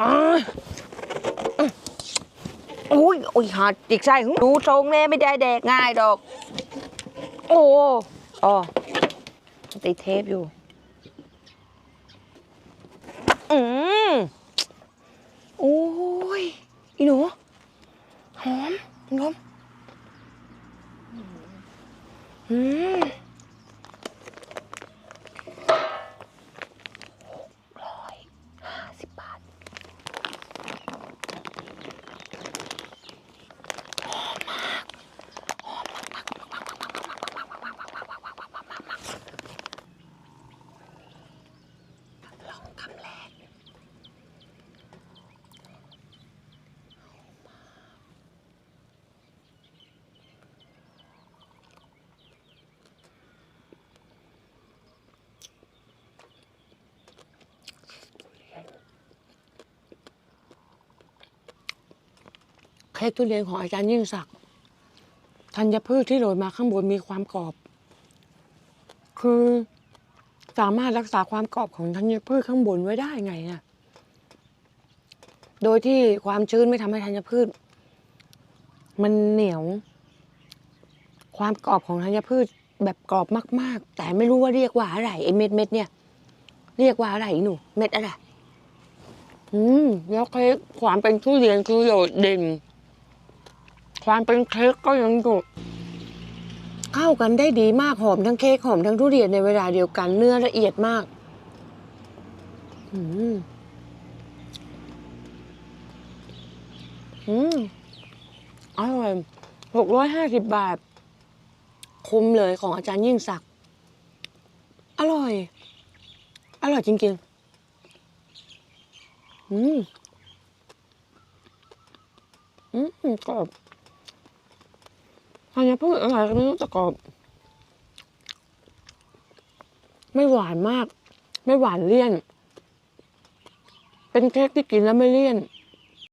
อ้ายโอ้ยโอ้ยหาจิกไส้หนูทรงแน่ไม่ได้แดกง่ายดอก โอ้อ๋อติดเทปอยู่ อืมโอ้ย อีหนู หอมคุณผู้ชมอืมร้อยห้าสิบบาท ลองคำแรก เค้กทุเรียนของอาจารย์ยิ่งศักดิ์ธัญพืชที่โรยมาข้างบนมีความกรอบ คือสามารถรักษาความกรอบของธัญพืชข้างบนไว้ได้ไงน่ะโดยที่ความชื้นไม่ทำให้ธัญพืช มันเหนียว ความกรอบของธัญพืชแบบกรอบมาก ๆ แต่ไม่รู้ว่าเรียกว่าอะไรไอ้เม็ดเม็ดเนี่ย เรียกว่าอะไรหนู เม็ดอะไร อืม แล้วเค้กความเป็นทุเรียนคือโดดเด่น ความเป็นเค้กก็ยังอยู่เข้ากันได้ดีมากหอมทั้งเค้กหอมทั้งทุเรียนในเวลาเดียวกันเนื้อละเอียดมากอืมอืมอร่อยหกร้อยห้าสิบบาท คุ้มเลยของอาจารย์ยิ่งศักดิ์อร่อย อร่อยจริงๆ อืม อืมกรอบ ธัญพืชอะไรก็ไม่รู้แต่กรอบไม่หวานมาก ไม่หวานเลี่ยน เป็นเค้กที่กินแล้วไม่เลี่ยน